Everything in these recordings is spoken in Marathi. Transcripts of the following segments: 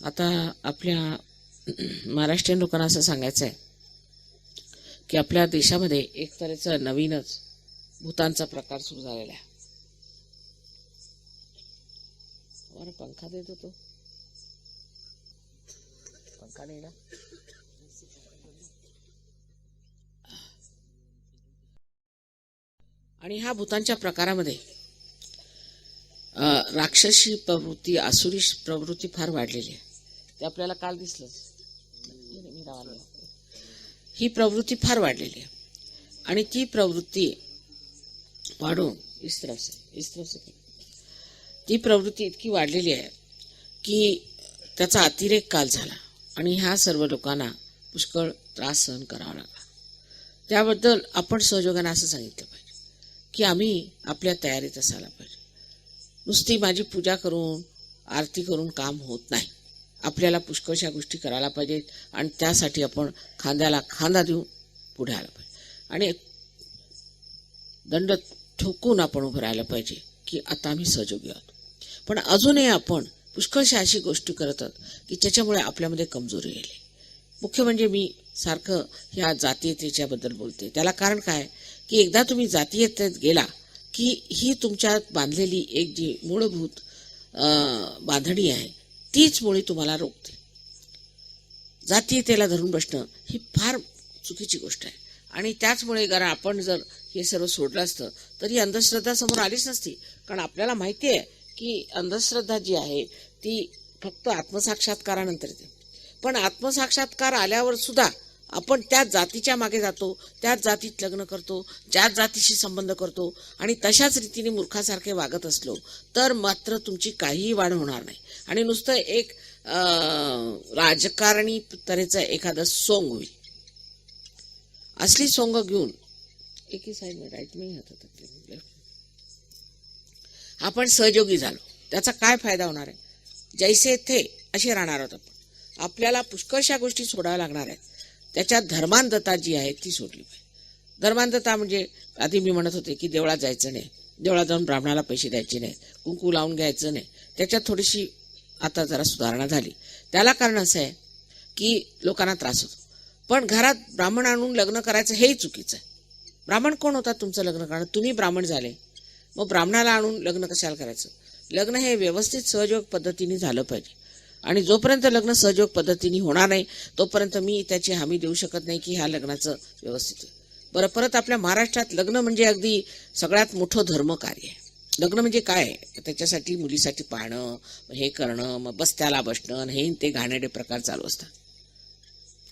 आता आपल्या महाराष्ट्रीयन लोकांना असं सांगायचं आहे की आपल्या देशामध्ये एक तऱ्हेचं नवीनच भूतांचा प्रकार सुरू झालेला आहे. बरं पंखा देतो तो. पंखा नाही ना? आणि ह्या भूतांच्या प्रकारामध्ये राक्षसी प्रवृत्ती आसुरी प्रवृत्ती फार वाढलेली आहे. ते आपल्याला काल दिसलंच. म्हणजे ही प्रवृत्ती फार वाढलेली आहे. आणि ती प्रवृत्ती वाढून इस्त्रास इस्त्रस ती प्रवृत्ती इतकी वाढलेली आहे की त्याचा अतिरेक काल झाला आणि ह्या सर्व लोकांना पुष्कळ त्रास सहन करावा लागला. त्याबद्दल आपण सहयोगानं असं सांगितलं पाहिजे की आम्ही आपल्या तयारीत असायला पाहिजे. नुसती माझी पूजा करून आरती करून काम होत नाही. आपल्याला पुष्कळशा गोष्टी करायला पाहिजेत आणि त्यासाठी आपण खांद्याला खांदा देऊन पुढे आला पाहिजे. आणि दंड ठोकून आपण उभं राहिलं पाहिजे की आता आम्ही सहयोगी आहोत. पण अजूनही आपण पुष्कळशा अशी गोष्टी करत आहोत की ज्याच्यामुळे आपल्यामध्ये कमजोरी येईल. मुख्य म्हणजे मी सारखं ह्या जातीयतेच्याबद्दल बोलते. त्याला कारण काय? की एकदा तुम्ही जातीयतेत गेला की ही तुमच्यात बांधलेली एक जी मूलभूत बांधणी आहे तीच मुळी तुम्हाला रोखते. जातीयतेला धरून बसणं ही फार चुकीची गोष्ट आहे. आणि त्याचमुळे जर आपण जर हे सर्व सोडलं असतं तर ही अंधश्रद्धा समोर आलीच नसती. कारण आपल्याला माहिती आहे की अंधश्रद्धा जी आहे ती फक्त आत्मसाक्षात्कारानंतर येते. पण आत्मसाक्षात्कार आल्यावर सुद्धा आपण त्या जातीच्या मागे जातो त्याच जातीत लग्न करतो ज्याच जातीशी संबंध करतो आणि तशाच रीतीने मूर्खासारखे वागत असलो तर मात्र तुमची काहीही वाढ होणार नाही. आणि नुसतं एक राजकारणी तऱ्हेचं एखादं सोंग होईल. असली सोंग घेऊन एकी साईड राईट मी हातात आपण सहयोगी झालो. त्याचा काय फायदा होणार आहे? जैसे थे असे राहणार आहोत आपण. आपल्याला पुष्कळशा गोष्टी सोडाव्या लागणार आहेत. त्याच्यात धर्मांधता जी आहे ती सोडली पाहिजे. धर्मांधता म्हणजे आधी मी म्हणत होते की देवळात जायचं नाही. देवळात जाऊन ब्राह्मणाला पैसे द्यायचे नाही. कुंकू लावून घ्यायचं नाही. त्याच्यात थोडीशी आता जरा सुधारणा झाली. त्याला कारण असं आहे की लोकांना त्रास होतो. पण घरात ब्राह्मण आणून लग्न करायचं हेही चुकीचं आहे. ब्राह्मण कोण होता तुमचं लग्न करणं तुम्ही ब्राह्मण झाले. मग ब्राह्मणाला आणून लग्न कशाला करायचं? लग्न हे व्यवस्थित सहयोग पद्धतीने झालं पाहिजे. आणि जोपर्यंत लग्न सहयोग पद्धतीने होणार नाही तोपर्यंत मी त्याची हमी देऊ शकत नाही की ह्या लग्नाचं व्यवस्थित बरं परत आपल्या महाराष्ट्रात लग्न म्हणजे अगदी सगळ्यात मोठं धर्मकार्य आहे. लग्न म्हणजे काय आहे? त्याच्यासाठी मुलीसाठी पाहणं हे करणं मग बस्त्याला बसणं हे ते घाणेरडे प्रकार चालू असतात.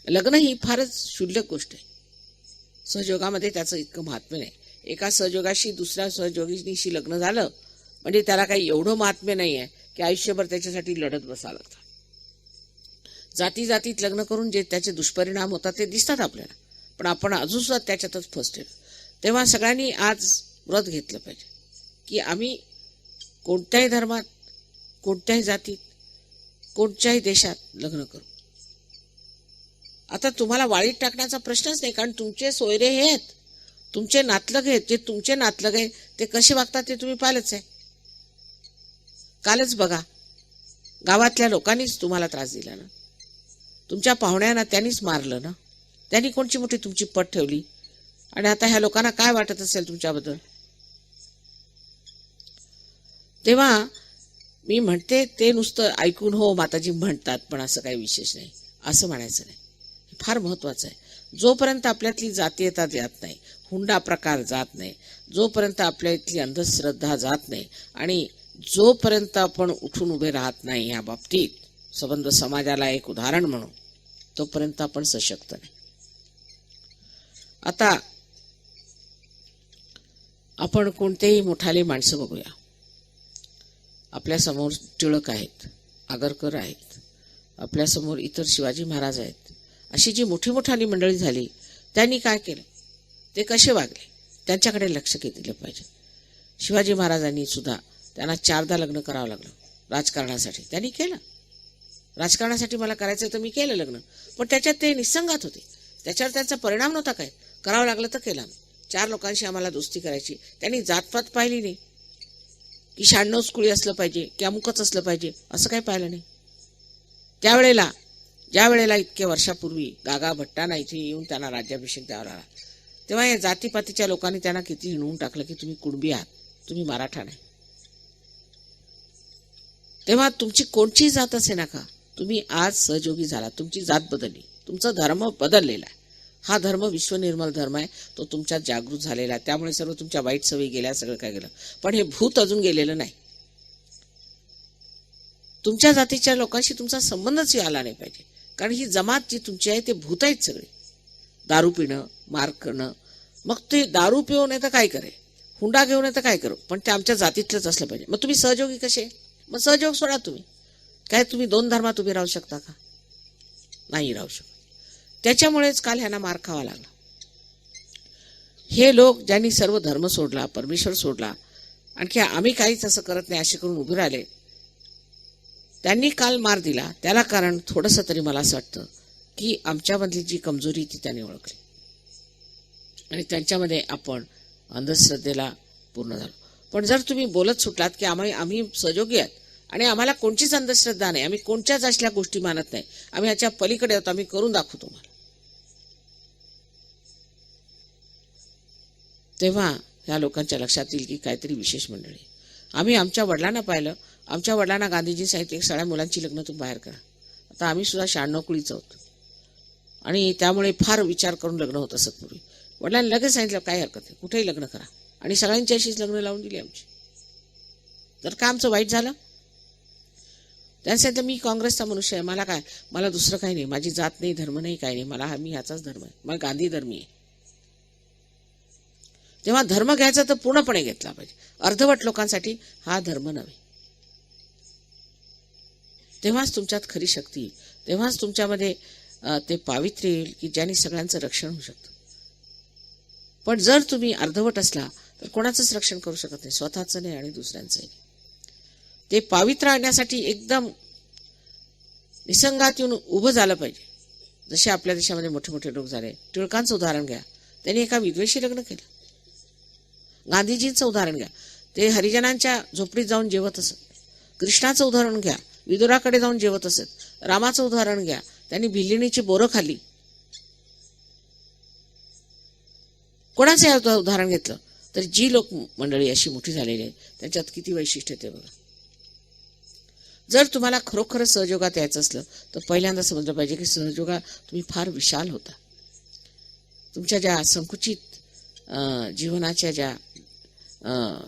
लग्न ही फारच क्षुल्लक गोष्ट आहे. सहयोगामध्ये त्याचं इतकं महात्म्य नाही. एका सहयोगाशी दुसऱ्या सहयोगीशी लग्न झालं म्हणजे त्याला काही एवढं महात्म्य नाही आहे की आयुष्यभर त्याच्यासाठी लढत बसावं लागतं. जाती जातीत लग्न करून जे त्याचे दुष्परिणाम होतात ते दिसतात आपल्याला. पण आपण अजून सुद्धा त्याच्यातच फसतो तेव्हा सगळ्यांनी आज व्रत घेतलं पाहिजे. की आम्ही कोणत्याही धर्मात कोणत्याही जातीत कोणत्याही देशात लग्न करू. आता तुम्हाला वाळीत टाकण्याचा प्रश्नच नाही कारण तुमचे सोयरे हे आहेत. तुमचे नातलग आहेत. जे तुमचे नातलग आहेत ते कसे वागतात ते तुम्ही पाहिलंच आहे. कालच बघा. गावातल्या लोकांनीच तुम्हाला त्रास दिला ना. तुमच्या पाहुण्यांना त्यांनीच मारलं ना. त्यांनी कोणची मोठी तुमची पट ठेवली? आणि आता ह्या लोकांना काय वाटत असेल तुमच्याबद्दल? तेव्हा मी म्हणते ते नुसतं ऐकून हो माताजी म्हणतात पण असं काही विशेष नाही. असं म्हणायचं नाही. फार महत्वाचं आहे. जोपर्यंत आपल्यातली जातीयता जात नाही हुंडा प्रकार जात नाही जोपर्यंत आपल्या इथली अंधश्रद्धा जात नाही आणि जोपर्यंत आपण उठून उभे राहत नाही या बाबतीत संबंध समाजाला एक उदाहरण म्हणून तोपर्यंत आपण सशक्त नाही. आता आपण कोणतेही मोठाले माणसं बघूया. आपल्यासमोर टिळक आहेत आगरकर आहेत आपल्यासमोर इतर शिवाजी महाराज आहेत. अशी जी मोठी मोठाली मंडळी झाली त्यांनी काय केलं? ते कसे वागले? त्यांच्याकडे लक्ष दिलं पाहिजे. शिवाजी महाराजांनी सुद्धा त्यांना चारदा लग्न करावं लागलं राजकारणासाठी. त्यांनी केलं. राजकारणासाठी मला करायचं तर मी केलं लग्न. पण त्याच्यात ते निसंगात होते. त्याच्यावर त्यांचा परिणाम नव्हता काय करावं लागलं तर केलं आम्ही. चार लोकांशी आम्हाला दोस्ती करायची. त्यांनी जातपात पाहिली नाही. की शहाण्णव कुळी असलं पाहिजे की अमुकच असलं पाहिजे असं काही पाहिलं नाही. त्यावेळेला ज्या वेळेला इतक्या वर्षापूर्वी गागा भट्टांना इथे येऊन त्यांना राज्याभिषेक द्यावा लागला तेव्हा या जातीपातीच्या लोकांनी त्यांना किती हिणवून टाकलं की तुम्ही कुणबी आहात. तुम्ही मराठा नाही. तेव्हा तुमची कोणची जात असे नका. तुम्ही आज सहयोगी झाला. तुमची जात बदलली. तुमचा धर्म बदललेला आहे. हा धर्म विश्वनिर्मल धर्म आहे. तो तुमच्यात जागृत झालेला आहे. त्यामुळे सर्व तुमच्या वाईट सवयी गेल्या सगळं काय गेलं. पण हे भूत अजून गेलेलं नाही. तुमच्या जातीच्या लोकांशी तुमचा संबंधच आला नाही पाहिजे. कारण ही जमात जी तुमची आहे ते भूत आहेत सगळे. दारू पिणं मार करणं. मग ते दारू पिऊन तर काय करे हुंडा घेऊन तर काय करू? पण ते आमच्या जातीतलंच असलं पाहिजे. मग तुम्ही सहयोगी कसे? मग सहयोग सोडा तुम्ही. काय तुम्ही दोन धर्मात उभे राहू शकता का? नाही राहू शकत. त्याच्यामुळेच काल ह्यांना मार खावा लागला. हे लोक ज्यांनी सर्व धर्म सोडला परमेश्वर सोडला आणखी आम्ही काहीच असं करत नाही असे करून उभे राहिले त्यांनी काल मार दिला. त्याला कारण थोडंसं तरी मला असं वाटतं की आमच्यामधली जी कमजोरी ती त्यांनी ओळखली. आणि त्यांच्यामध्ये आपण अंधश्रद्धेला पूर्ण झालो. पण जर तुम्ही बोलत सुटलात की आम्ही आम्ही सहयोगी आहेत आणि आम्हाला कोणचीच अंधश्रद्धा नाही आम्ही कोणत्याच असल्या गोष्टी मानत नाही आम्ही ह्याच्या पलीकडे आहोत आम्ही करून दाखवू तुम्हाला. तेव्हा ह्या लोकांच्या लक्षात येईल की काहीतरी विशेष मंडळी. आम्ही आमच्या वडिलांना पाहिलं. आमच्या वडिलांना गांधीजी साहित्य सगळ्या मुलांची लग्न तुम्ही बाहेर करा. आता आम्ही सुद्धा शहाण्णव कुळीच आहोत. आणि त्यामुळे फार विचार करून लग्न होत असत पूर्वी. वडिलांनी लगेच सांगितलं काय हरकत आहे कुठेही लग्न करा. आणि सगळ्यांची अशीच लग्न लावून दिली आमची. तर का आमचं वाईट झालं? त्यांनी सांगितलं मी काँग्रेसचा मनुष्य आहे. मला काय? मला दुसरं काही नाही. माझी जात नाही धर्म नाही काही नाही. मला हा मी ह्याचाच धर्म आहे. मला गांधी धर्मी आहे. तेव्हा धर्म घ्यायचा तर पूर्णपणे घेतला पाहिजे. अर्धवट लोकांसाठी हा धर्म नव्हे. तेव्हाच तुमच्यात खरी शक्ती येईल. तेव्हाच तुमच्यामध्ये ते पावित्र्य येईल की ज्याने सगळ्यांचं रक्षण होऊ शकतं. पण जर तुम्ही अर्धवट असला तर कोणाचंच रक्षण करू शकत नाही स्वतःचं नाही आणि दुसऱ्यांचंही नाही. ते पावित्र्य आणण्यासाठी एकदम निसंगात येऊन उभं झालं पाहिजे. जसे आपल्या देशामध्ये मोठे मोठे लोक झाले टिळकांचं उदाहरण घ्या. त्यांनी एका विद्वेषी लग्न केलं. गांधीजींचं उदाहरण घ्या. ते हरिजनांच्या झोपडीत जाऊन जेवत असत. कृष्णाचं उदाहरण घ्या. विदुराकडे जाऊन जेवत असत. रामाचं उदाहरण घ्या. त्यांनी भिल्लिणीची बोरं खाली कोणाचं उदाहरण घेतलं? तर जी लोक मंडळी अशी मोठी झालेली आहे त्यांच्यात किती वैशिष्ट्य ते बघा. जर तुम्हाला खरोखर सहयोगात यायचं असलं तर पहिल्यांदा समजलं पाहिजे की सहयोगा तुम्ही फार विशाल होता. तुमच्या ज्या संकुचित जीवनाच्या ज्या अं,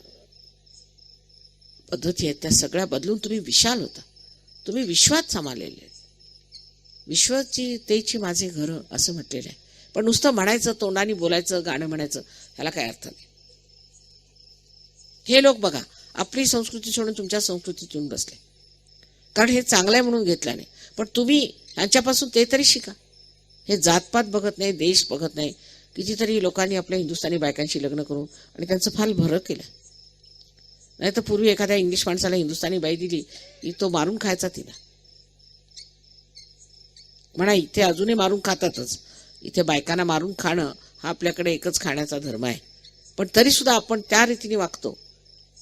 पद्धती आहेत त्या सगळ्या बदलून तुम्ही विशाल होता. तुम्ही विश्वात सामारलेले आहेत. विश्वाची तेची माझे घर असं म्हटलेलं आहे. पण नुसतं म्हणायचं तोंडाने बोलायचं गाणं म्हणायचं ह्याला काय अर्थ नाही. हे लोक बघा आपली संस्कृती सोडून तुमच्या संस्कृतीत येऊन बसले. कारण हे चांगलं आहे म्हणून घेतलं नाही. पण तुम्ही ह्यांच्यापासून ते तरी शिका. हे जातपात बघत नाही देश बघत नाही. कितीतरी लोकांनी आपल्या हिंदुस्थानी बायकांशी लग्न करून आणि त्यांचं फार भरं केलं. नाही तर पूर्वी एखाद्या इंग्लिश माणसाला हिंदुस्थानी बाई दिली की तो मारून खायचा तिला. म्हणा इथे अजूनही मारून खातातच. इथे बायकांना मारून खाणं हा आपल्याकडे एकच खाण्याचा धर्म आहे. पण तरीसुद्धा आपण त्या रीतीने वागतो.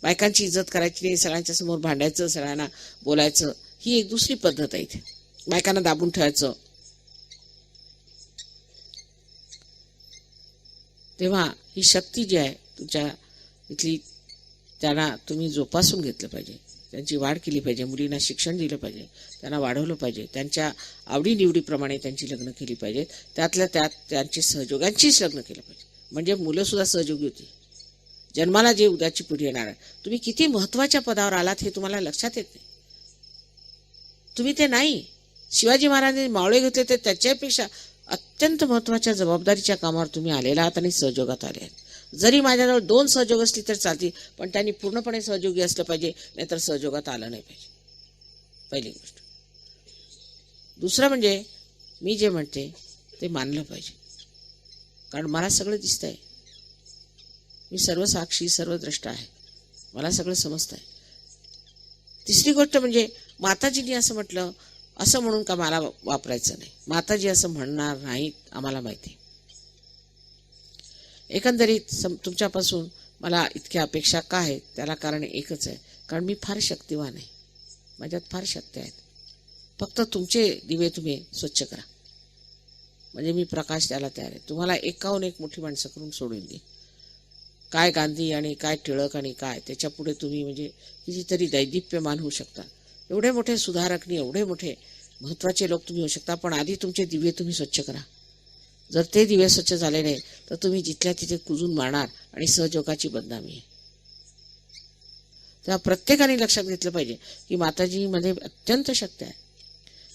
बायकांची इज्जत करायची नाही सगळ्यांच्या समोर भांडायचं सगळ्यांना बोलायचं ही एक दुसरी पद्धत आहे इथे. बायकांना दाबून ठेवायचं. तेव्हा ही शक्ती जी आहे तुमच्या इथली त्यांना तुम्ही जोपासून घेतलं पाहिजे. त्यांची वाढ केली पाहिजे मुलींना शिक्षण दिलं पाहिजे त्यांना वाढवलं पाहिजे त्यांच्या आवडीनिवडीप्रमाणे त्यांची लग्न केली पाहिजेत. त्यातल्या त्यात त्यांची सहयोगांचीच लग्न केलं पाहिजे. म्हणजे मुलंसुद्धा सहयोगी होती. जन्माला जे उद्याची पिढी येणार आहे. तुम्ही किती महत्त्वाच्या पदावर आलात हे तुम्हाला लक्षात येत नाही. तुम्ही ते नाही. शिवाजी महाराजांनी मावळे घेतले ते त्याच्यापेक्षा अत्यंत महत्त्वाच्या जबाबदारीच्या कामावर तुम्ही आलेला आहात आणि सहयोगात आले आहात. जरी माझ्याजवळ दोन सहयोग असली तर चालतील पण त्यांनी पूर्णपणे सहयोगी असलं पाहिजे नाहीतर सहयोगात आलं नाही पाहिजे. पहिली गोष्ट. दुसरं म्हणजे मी जे म्हणते ते मानलं पाहिजे. कारण मला सगळं दिसतंय. मी सर्व साक्षी सर्व आहे. मला सगळं समजत आहे तिसरी गोष्ट म्हणजे माताजींनी असं म्हटलं असं म्हणून का मला वापरायचं नाही? माताजी असं म्हणणार नाहीत आम्हाला माहिती आहे. एकंदरीत सम तुमच्यापासून मला इतक्या अपेक्षा का आहेत? त्याला कारण एकच आहे. कारण मी फार शक्तिवान आहे. माझ्यात फार शक्ती आहेत. फक्त तुमचे दिवे तुम्ही स्वच्छ करा. म्हणजे मी प्रकाश द्यायला तयार आहे. तुम्हाला एकाहून एक मोठी माणसं करून सोडून देईन काय गांधी आणि काय टिळक आणि काय त्याच्यापुढे तुम्ही म्हणजे कितीतरी दैदिप्यमान होऊ शकता. एवढे मोठे सुधारकनी एवढे मोठे महत्त्वाचे लोक तुम्ही होऊ शकता पण आधी तुमचे दिवे तुम्ही स्वच्छ करा. जर ते दिवे स्वच्छ झाले नाही तर तुम्ही जिथल्या तिथे कुजून मारणार आणि सहजोगाची बदनामी आहे. तेव्हा प्रत्येकाने लक्षात घेतलं पाहिजे की माताजीमध्ये अत्यंत शक्ती आहे.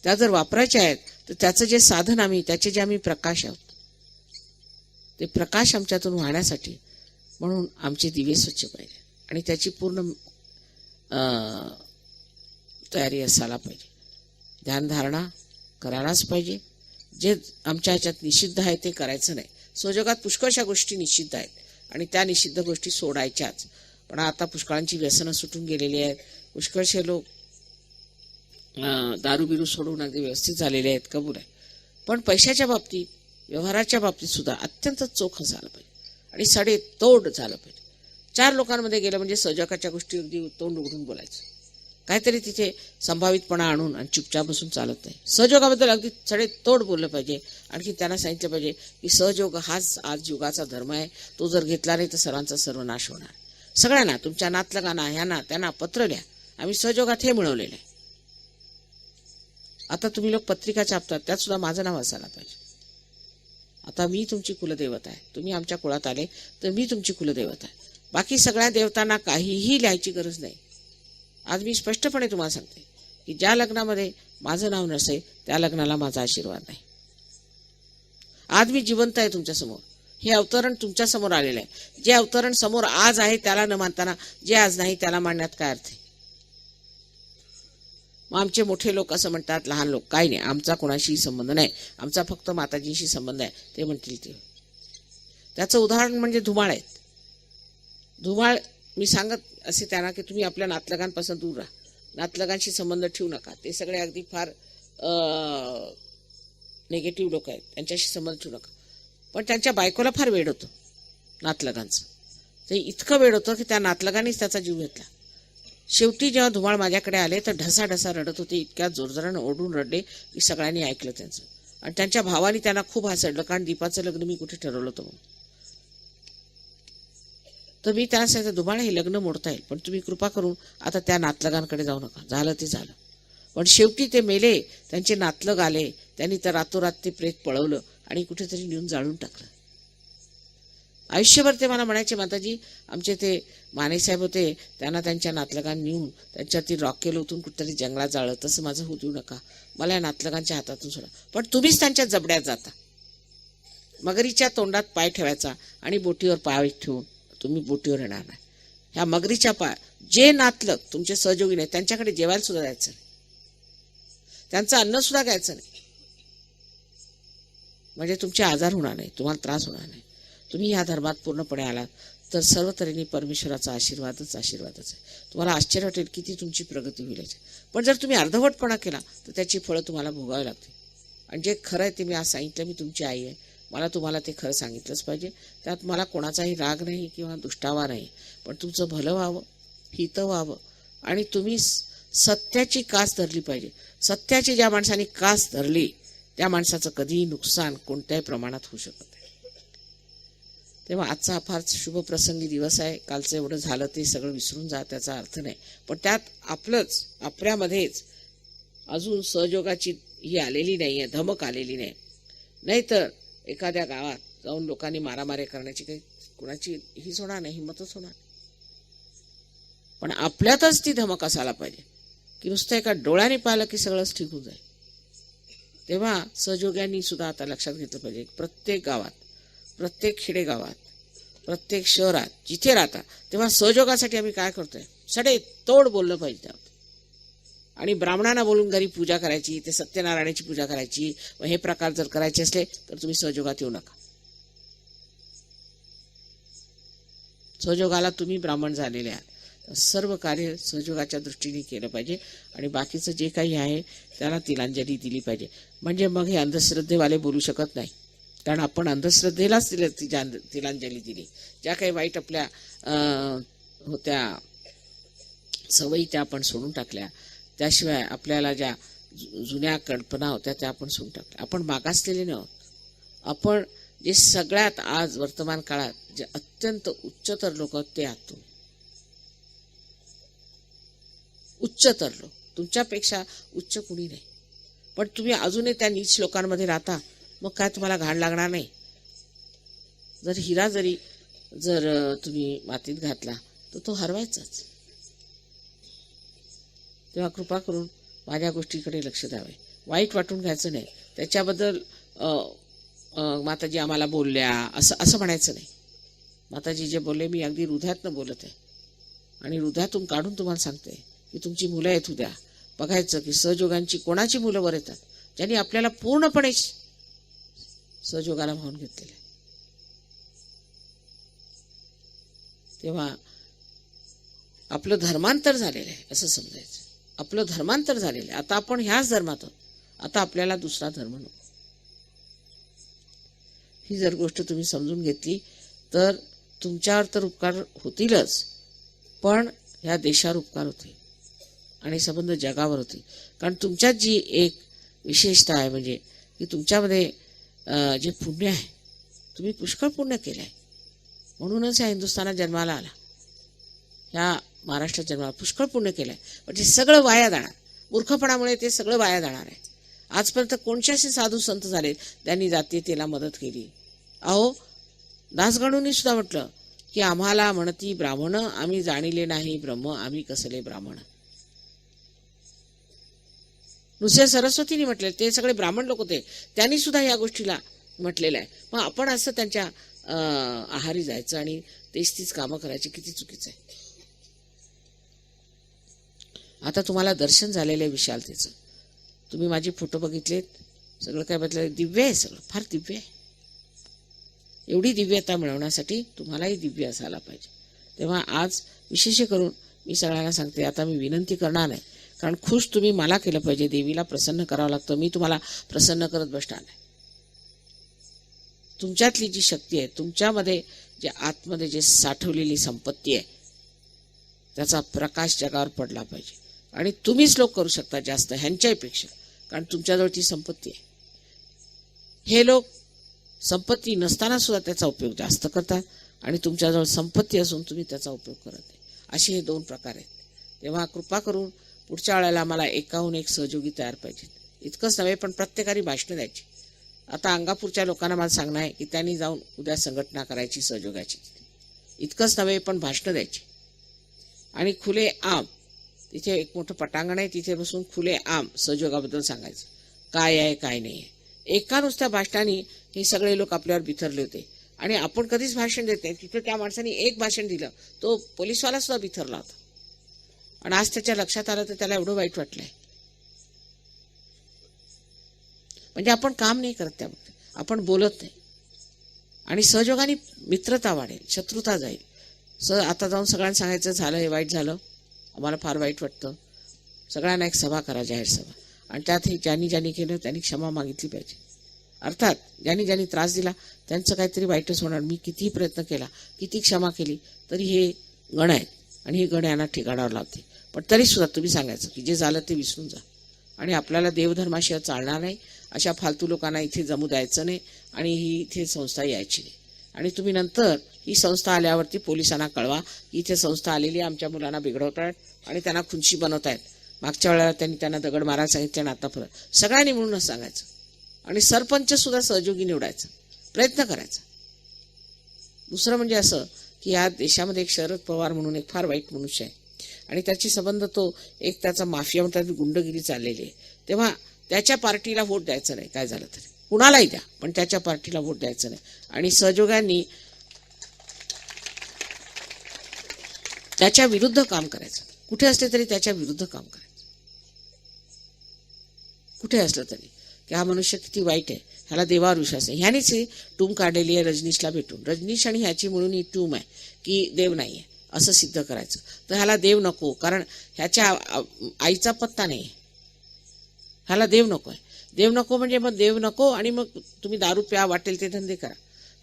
त्या जर वापरायच्या आहेत तर त्याचं जे साधन आम्ही त्याचे जे आम्ही प्रकाश आहोत ते प्रकाश आमच्यातून वाहण्यासाठी म्हणून आमचे दिवे स्वच्छ पाहिजे आणि त्याची पूर्ण तयारी असायला पाहिजे. ध्यानधारणा करायलाच पाहिजे. जे आमच्या ह्याच्यात निषिद्ध आहे ते करायचं नाही. स्वजगात पुष्कळशा गोष्टी निषिद्ध आहेत आणि त्या निषिद्ध गोष्टी सोडायच्याच. पण आता पुष्कळांची व्यसनं सुटून गेलेली आहेत. पुष्कळशे लोक दारू बिरू सोडून अगदी व्यवस्थित झालेले आहेत कबूल आहे. पण पैशाच्या बाबतीत व्यवहाराच्या बाबतीत सुद्धा अत्यंत चोख असायला पाहिजे. आणि सडे तोड झालं पाहिजे. चार लोकांमध्ये गेलं म्हणजे सजकाच्या गोष्टी अगदी तोंड उघडून बोलायचं. काहीतरी तिथे संभावितपणा आणून आणि चुपचाप बसून चालत नाही. सहयोगाबद्दल अगदी सडे तोड बोललं पाहिजे. आणखी त्यांना सांगितलं पाहिजे की सहयोग हाच आज युगाचा धर्म आहे. तो जर घेतला नाही तर सर्वांचा सर्वनाश होणार. सगळ्यांना तुमच्या नातलगांना ह्यांना त्यांना पत्र लिहा आम्ही सहयोगात हे मिळवलेलं आहे. आता तुम्ही लोक पत्रिका छापतात त्यात सुद्धा माझं नाव असायला पाहिजे. आता मी तुमची कुलदेवता आहे. तुम्ही आमच्या कुळात आले तर मी तुमची कुलदैवत आहे. बाकी सगळ्या देवतांना काहीही लिहायची गरज नाही. आज मी स्पष्टपणे तुम्हाला सांगते की ज्या लग्नामध्ये माझं नाव नसेल त्या लग्नाला माझा आशीर्वाद नाही. आज मी जिवंत आहे तुमच्यासमोर हे अवतरण तुमच्यासमोर आलेलं आहे. जे अवतरण समोर आज आहे त्याला न मानताना जे आज नाही त्याला मानण्यात काय अर्थ आहे? मग आमचे मोठे लोक असं म्हणतात लहान लोक काही नाही आमचा कोणाशी संबंध नाही आमचा फक्त माताजींशी संबंध आहे. ते म्हणतील ते. त्याचं उदाहरण म्हणजे धुमाळ आहेत. धुमाळ मी सांगत असे त्यांना की तुम्ही आपल्या नातलगांपासून दूर राहा. नातलगांशी संबंध ठेवू नका. ते सगळे अगदी फार निगेटिव्ह लोक आहेत. त्यांच्याशी संबंध ठेवू नका. पण त्यांच्या बायकोला फार वेळ होतं नातलगांचं. ते इतकं वेळ होतं की त्या नातलगांनीच त्याचा जीव घेतला. शेवटी जेव्हा धुमाळ माझ्याकडे आले तर ढसा ढसा रडत होते. इतक्या जोरजोरानं ओढून रडले. की सगळ्यांनी ऐकलं त्यांचं. आणि त्यांच्या भावाने त्यांना खूप हसडलं कारण दीपाचं लग्न मी कुठे ठरवलं होतं म्हणून. तर मी त्याला सांगितलं धुमाळ हे लग्न मोडता येईल पण तुम्ही कृपा करून आता त्या नातलगांकडे जाऊ नका. झालं ते झालं. पण शेवटी ते मेले त्यांचे नातलग आले त्यांनी तर रातोरात ते प्रेत पळवलं आणि कुठेतरी नेऊन जाळून टाकलं. आयुष्यभर ते मला म्हणायचे माताजी आमचे ते मानेसाहेब होते त्यांना त्यांच्या नातलगांनी नेऊन त्यांच्यातील रॉकेल ओतून कुठेतरी जंगलात जाळं तसं माझं होऊ देऊ नका. मला या नातलगांच्या हातातून सोडा. पण तुम्हीच त्यांच्या जबड्यात जाता. मगरीच्या तोंडात पाय ठेवायचा आणि बोटीवर पाय ठेवून तुम्ही बोटीवर येणार नाही. ह्या मगरीच्या पाय जे नातलग तुमचे सहयोगी नाही त्यांच्याकडे जेवायला सुद्धा जायचं नाही. त्यांचं अन्न सुद्धा घ्यायचं नाही. म्हणजे तुमचे आजार होणार नाही तुम्हाला त्रास होणार नाही. तुम्ही या धर्मात पूर्णपणे आलात तर सर्व तऱ्हेने परमेश्वराचा आशीर्वादच आशीर्वादच आहे. तुम्हाला आश्चर्य वाटेल किती तुमची प्रगती होईल याची. पण जर तुम्ही अर्धवटपणा केला तर त्याची फळं तुम्हाला भोगावी लागतील. आणि जे खरं आहे ते मी आज सांगितलं मी तुमची आई आहे. मला तुम्हाला ते खरं सांगितलंच पाहिजे. त्यात मला कोणाचाही राग नाही किंवा दुष्टावा नाही. पण तुमचं भलं व्हावं हित व्हावं. आणि तुम्ही स- सत्याची कास धरली पाहिजे. सत्याची ज्या माणसाने कास धरली त्या माणसाचं कधीही नुकसान कोणत्याही प्रमाणात होऊ शकत नाही. तेव्हा आजचा हा फार शुभप्रसंगी दिवस आहे. कालचं एवढं झालं ते सगळं विसरून जा त्याचा अर्थ नाही. पण त्यात आपलंच आपल्यामध्येच अजून सहयोगाची ही आलेली नाही आहे धमक आलेली नाही. नाहीतर एखाद्या गावात जाऊन लोकांनी मारामारी करण्याची काही कुणाची हीच होणार नाही हिंमतच होणार पण आपल्यातच ती धमक असायला पाहिजे. की नुसतं एका डोळ्याने पाहिलं की सगळंच ठीक होऊन जाईल. तेव्हा सहयोग्यांनी सुद्धा आता लक्षात घेतलं पाहिजे. प्रत्येक गावात प्रत्येक खेडेगावात प्रत्येक शहरात जिथे राहता तेव्हा सहयोगासाठी आम्ही काय करतोय? सडे तोड बोललं पाहिजे त्यात आणि ब्राह्मणांना बोलून घरी पूजा करायची ते सत्यनारायणाची पूजा करायची व हे प्रकार जर करायचे असले तर तुम्ही सहयोगात येऊ नका. सहयोगाला तुम्ही ब्राह्मण झालेले आहात. सर्व कार्य सहयोगाच्या दृष्टीने केलं पाहिजे. आणि बाकीचं जे काही आहे त्याला तिलांजली दिली पाहिजे. म्हणजे मग हे अंधश्रद्धेवाले बोलू शकत नाही. कारण आपण अंधश्रद्धेलाच तिला तिच्या- तिलांजली दिली. ज्या काही वाईट आपल्या होत्या सवयी त्या आपण सोडून टाकल्या त्याशिवाय आपल्याला ज्या जुन्या कल्पना होत्या त्या आपण सोडून टाकल्या. आपण मागासलेले न आहोत. आपण जे सगळ्यात आज वर्तमान काळात जे अत्यंत उच्चतर लोक आहेत ते आहात तुम्ही. उच्चतर लोक. तुमच्यापेक्षा उच्च कुणी नाही. पण तुम्ही अजूनही त्या नीच लोकांमध्ये राहता. मग काय तुम्हाला घाण लागणार नाही. जर हिरा जरी जर तुम्ही मातीत घातला तर तो हरवायचाच. तेव्हा कृपा करून माझ्या गोष्टीकडे लक्ष द्यावे. वाईट वाटून घ्यायचं नाही. त्याच्याबद्दल माताजी आम्हाला बोलल्या असं असं म्हणायचं नाही. माताजी जे बोलले मी अगदी हृदयातनं बोलत आहे. आणि हृदयातून काढून तुम्हाला सांगते की तुमची मुलं येत उद्या. बघायचं की सहयोगांची कोणाची मुलं वर येतात. ज्यांनी आपल्याला पूर्णपणे सहयोगाला म्हणून घेतलेलं आहे. तेव्हा आपलं धर्मांतर झालेलं आहे असं समजायचं. आपलं धर्मांतर झालेलं आहे. आता आपण ह्याच धर्मात आहोत. आता आपल्याला दुसरा धर्म नको. ही जर गोष्ट तुम्ही समजून घेतली तर तुमच्यावर तर उपकार होतीलच पण ह्या देशावर उपकार होतील आणि संबंध जगावर होतील. कारण तुमच्यात जी एक विशेषता आहे म्हणजे की तुमच्यामध्ये जे पुण्य आहे तुम्ही पुष्कळ पुण्य केलं आहे म्हणूनच ह्या हिंदुस्थानात जन्माला आला. ह्या महाराष्ट्रात जन्माला पुष्कळ पुण्य केलं आहे पण ते सगळं वाया जाणार. मूर्खपणामुळे ते सगळं वाया जाणार आहे. आजपर्यंत कोणच्याशी साधू संत झाले त्यांनी जातीयतेला मदत केली. अहो दासगणूंनी सुद्धा म्हटलं की आम्हाला म्हणती ब्राह्मण आम्ही जाणिले नाही ब्रह्म आम्ही कसले ब्राह्मण. नुसते सरस्वतीने म्हटले ते सगळे ब्राह्मण लोक होते त्यांनी सुद्धा या गोष्टीला म्हटलेलं आहे. मग आपण असं त्यांच्या आहारी जायचं आणि तेच तीच कामं करायची किती चुकीचं आहे. आता तुम्हाला दर्शन झालेलं आहे विशालतेचं. तुम्ही माझे फोटो बघितलेत सगळं काय बघितलं दिव्य आहे सगळं फार दिव्य आहे. एवढी दिव्यता मिळवण्यासाठी तुम्हालाही दिव्य असायला पाहिजे. तेव्हा आज विशेष करून मी सगळ्यांना सांगते आता मी विनंती करणार नाही कारण खुश तुम्ही मला केलं पाहिजे देवीला प्रसन्न करावं लागतं. मी तुम्हाला प्रसन्न करत बसणार नाही. तुमच्यातली जी शक्ती आहे तुमच्यामध्ये जे आतमध्ये जे साठवलेली संपत्ती आहे त्याचा प्रकाश जगावर पडला पाहिजे. आणि तुम्हीच लोक करू शकता जास्त ह्यांच्यापेक्षा कारण तुमच्याजवळ ती संपत्ती आहे. हे लोक संपत्ती नसताना सुद्धा त्याचा उपयोग जास्त करतात आणि तुमच्याजवळ संपत्ती असून तुम्ही त्याचा उपयोग करत नाही. असे हे दोन प्रकार आहेत. तेव्हा कृपा करून पुढच्या वेळेला मला एकाहून एक सहयोगी तयार पाहिजेत. इतकंच नव्हे पण प्रत्येकाने भाषणं द्यायची. आता अंगापूरच्या लोकांना मला सांगणं आहे की त्यांनी जाऊन उद्या संघटना करायची सहयोगाची. इतकंच नव्हे पण भाषणं द्यायची. आणि खुले आम तिथे एक मोठं पटांगण आहे तिथे बसून खुले आम सहयोगाबद्दल सांगायचं. काय आहे काय नाही आहे. एका नुसत्या भाषणाने हे सगळे लोक आपल्यावर बिथरले होते. आणि आपण कधीच भाषण देत नाही. तिथे त्या माणसाने एक भाषण दिलं तो पोलीसवाला सुद्धा बिथरला होता. आणि आज त्याच्या लक्षात आलं तर त्याला एवढं वाईट वाटलंय. म्हणजे आपण काम नाही करत त्या आपण बोलत नाही. आणि सहयोगाने मित्रता वाढेल शत्रुता जाईल. स आता जाऊन सगळ्यांना सांगायचं झालं हे वाईट झालं. आम्हाला फार वाईट वाटतं. सगळ्यांना एक सभा करा जाहीर सभा. आणि त्यात हे ज्यांनी ज्यांनी केलं त्यांनी क्षमा मागितली पाहिजे. अर्थात ज्यांनी ज्यांनी त्रास दिला त्यांचं काहीतरी वाईटच होणार. मी कितीही प्रयत्न केला किती क्षमा केली तरी हे गण आहेत. आणि हे गण यांना ठिकाणावर लावते पण तरी सुद्धा तुम्ही सांगायचं की जे झालं ते विसरून जा. आणि आपल्याला देवधर्माशिवाय चालणार नाही. अशा फालतू लोकांना इथे जमू द्यायचं नाही आणि ही इथे संस्था यायची नाही. आणि तुम्ही नंतर ही संस्था आल्यावरती पोलिसांना कळवा की इथे संस्था आलेली आहे, आमच्या मुलांना बिघडवत आहेत आणि त्यांना खुनशी बनवत आहेत. मागच्या वेळेला त्यांनी त्यांना दगड मारायला सांगितलं आणि आता फरक सगळ्यांनी म्हणूनच सांगायचं. आणि सरपंचसुद्धा सहयोगी निवडायचा. प्रयत्न करायचा. दुसरं म्हणजे असं की या देशामध्ये एक शरद पवार म्हणून एक फार वाईट मनुष्य आहे. आणि त्याची संबंध तो एक त्याचा माफिया म्हणतात गुंडगिरी चाललेली आहे. तेव्हा त्याच्या पार्टीला वोट द्यायचं नाही काय झालं तरी. कुणालाही द्या पण त्याच्या पार्टीला वोट द्यायचं नाही. आणि सहयोगांनी त्याच्या विरुद्ध काम करायचं. कुठे असले तरी त्याच्या विरुद्ध काम करायचं. कुठे असलं तरी. की हा मनुष्य किती वाईट आहे ह्याला देवावर विश्वास आहे ह्यानेच ही टूम काढलेली आहे रजनीशला भेटून. रजनीश आणि ह्याची म्हणून ही टूम आहे की देव नाही आहे असं सिद्ध करायचं. तर ह्याला देव नको कारण ह्याच्या आईचा पत्ता नाही. आहे ह्याला देव नको आहे. देव नको म्हणजे मग देव नको आणि मग तुम्ही दारू प्या वाटेल ते धंदे करा.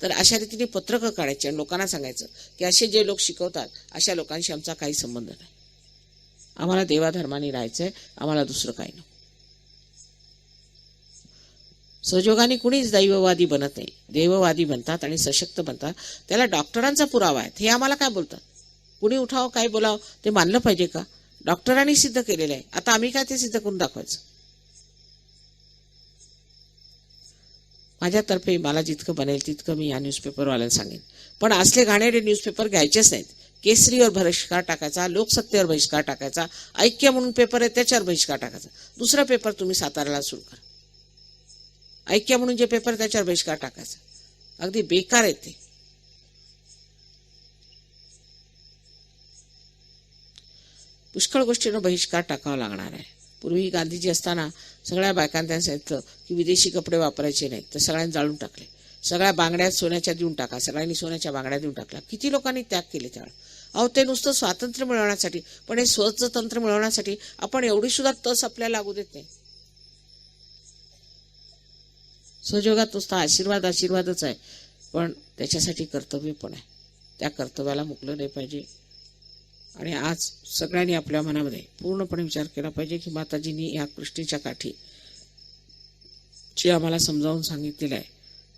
तर अशा रीतीने पत्रकं काढायची आणि लोकांना सांगायचं की असे जे लोक शिकवतात अशा लोकांशी आमचा काही संबंध नाही. आम्हाला देवाधर्माने राहायचं आहे आम्हाला दुसरं काही नको. सहयोगाने कुणीच दैववादी बनत नाही. देववादी बनतात आणि सशक्त बनतात. त्याला डॉक्टरांचा पुरावा आहे. हे आम्हाला काय बोलतात? कुणी उठावं काय बोलावं ते मानलं पाहिजे का? डॉक्टरांनी सिद्ध केलेलं आहे. आता आम्ही काय ते सिद्ध करून दाखवायचं? माझ्यातर्फे मला जितकं बनेल तितकं मी या न्यूजपेपरवाल्यांना सांगेन. पण असले घाणेरे न्यूजपेपर घ्यायचेच नाहीत. केसरीवर बहिष्कार टाकायचा लोकसत्तेवर बहिष्कार टाकायचा ऐक्य म्हणून पेपर आहे त्याच्यावर बहिष्कार टाकायचा. दुसरा पेपर तुम्ही साताऱ्याला सुरू करा. ऐक्य म्हणून जे पेपर त्याच्यावर बहिष्कार टाकायचा. अगदी बेकार आहे ते. पुष्कळ गोष्टींना बहिष्कार टाकावा लागणार आहे. पूर्वी गांधीजी असताना सगळ्या बायकांना सांगितलं की विदेशी कपडे वापरायचे नाहीत तर सगळ्यांनी जाळून टाकले. सगळ्या बांगड्या सोन्याच्या देऊन टाका सगळ्यांनी सोन्याच्या बांगड्या देऊन टाकल्या. किती लोकांनी त्याग केले त्यावेळेला? अहो ते नुसतं स्वातंत्र्य मिळवण्यासाठी पण हे स्वतंत्र मिळवण्यासाठी आपण एवढी सुद्धा तस आपल्याला लागू देत नाही. सहयोगात नुसता आशीर्वाद आशीर्वादच आहे पण त्याच्यासाठी कर्तव्य पण आहे. त्या कर्तव्याला मुकलं नाही पाहिजे. आणि आज सगळ्यांनी आपल्या मनामध्ये पूर्णपणे विचार केला पाहिजे की माताजींनी या कृष्णीच्या काठी जी आम्हाला समजावून सांगितलेलं आहे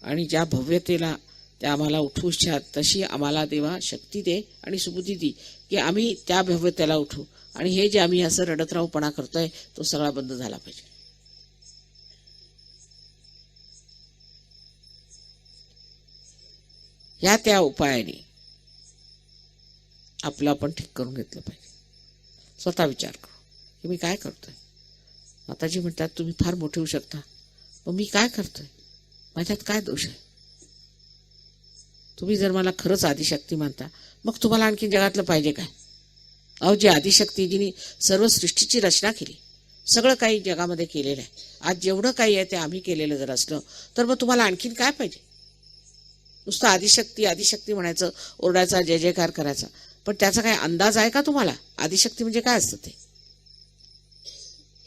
आणि ज्या भव्यतेला त्या आम्हाला उठवू इच्छात तशी आम्हाला देवा शक्ती दे आणि सुबुद्धी दे की आम्ही त्या भव्यतेला उठू. आणि हे जे आम्ही असं रडत राहूपणा करतोय तो सगळा बंद झाला पाहिजे. या त्या उपायाने आपलं आपण ठीक करून घेतलं पाहिजे. स्वतः विचार करू की मी काय करतोय? माताजी म्हणतात तुम्ही फार मोठे होऊ शकता. मग मी काय करतोय? माझ्यात काय दोष आहे? तुम्ही जर मला खरंच आदिशक्ती मानता मग तुम्हाला आणखी जगातलं पाहिजे काय? अहो जी आदिशक्ती जिने सर्व सृष्टीची रचना केली सगळं काही जगामध्ये केलेलं आहे. आज जेवढं काही आहे ते आम्ही केलेलं जर असलं तर मग तुम्हाला आणखीन काय पाहिजे? नुसतं आदिशक्ती आदिशक्ती म्हणायचं ओरडायचा जय जयकार करायचा. पण त्याचा काय अंदाज आहे का तुम्हाला? आदिशक्ती म्हणजे काय असतं ते?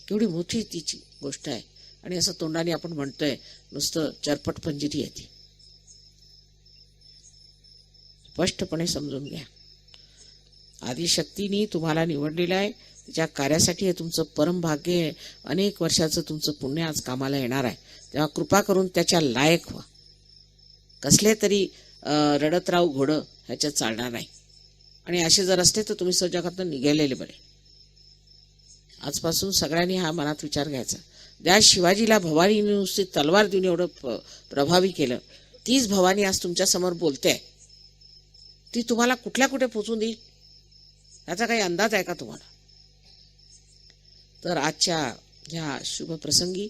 केवढी मोठी तिची गोष्ट आहे. आणि असं तोंडाने आपण म्हणतोय नुसतं चरपट पंजिरी आहे ती. स्पष्टपणे समजून घ्या. आदिशक्तीने तुम्हाला निवडलेलं आहे. तिच्या कार्यासाठी हे तुमचं परम भाग्य आहे. अनेक वर्षाचं तुमचं पुण्य आज कामाला येणार आहे. तेव्हा कृपा करून त्याच्या लायक व्हा. कसले तरी रडत राहू घोडं ह्याच्यात चालणार नाही. आणि असे जर असले तर तुम्ही स्वजगातून निघालेले बरे आजपासून सगळ्यांनी हा मनात विचार घ्यायचा. ज्या शिवाजीला भवानीने नुसती तलवार देऊन एवढं प- प्रभावी केलं तीच भवानी आज तुमच्यासमोर बोलते बोलते ती तुम्हाला कुठल्या कुठे पोचून देईल? याचा काही अंदाज आहे का तुम्हाला? तर आजच्या ह्या शुभप्रसंगी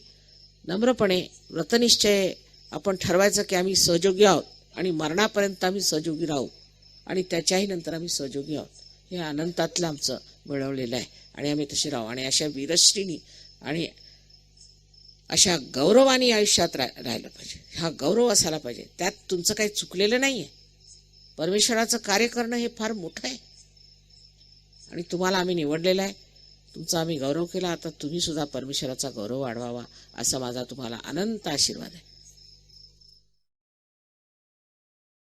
नम्रपणे व्रतनिश्चय आपण ठरवायचं की आम्ही सहयोगी आहोत आणि मरणापर्यंत आम्ही सहयोगी राहू. आणि त्याच्याही नंतर आम्ही सहयोगी आहोत. हे अनंतातलं आमचं मिळवलेलं आहे. आणि आम्ही तसे राहू आणि अशा वीरश्रीनी आणि अशा गौरवानी आयुष्यात रा राहिलं पाहिजे. हा गौरव असायला पाहिजे. त्यात तुमचं काही चुकलेलं नाही आहे परमेश्वराचं कार्य करणं हे फार मोठं आहे. आणि तुम्हाला आम्ही निवडलेलं आहे. तुमचा आम्ही गौरव केला. आता तुम्हीसुद्धा परमेश्वराचा गौरव वाढवावा. असा माझा तुम्हाला अनंत आशीर्वाद आहे.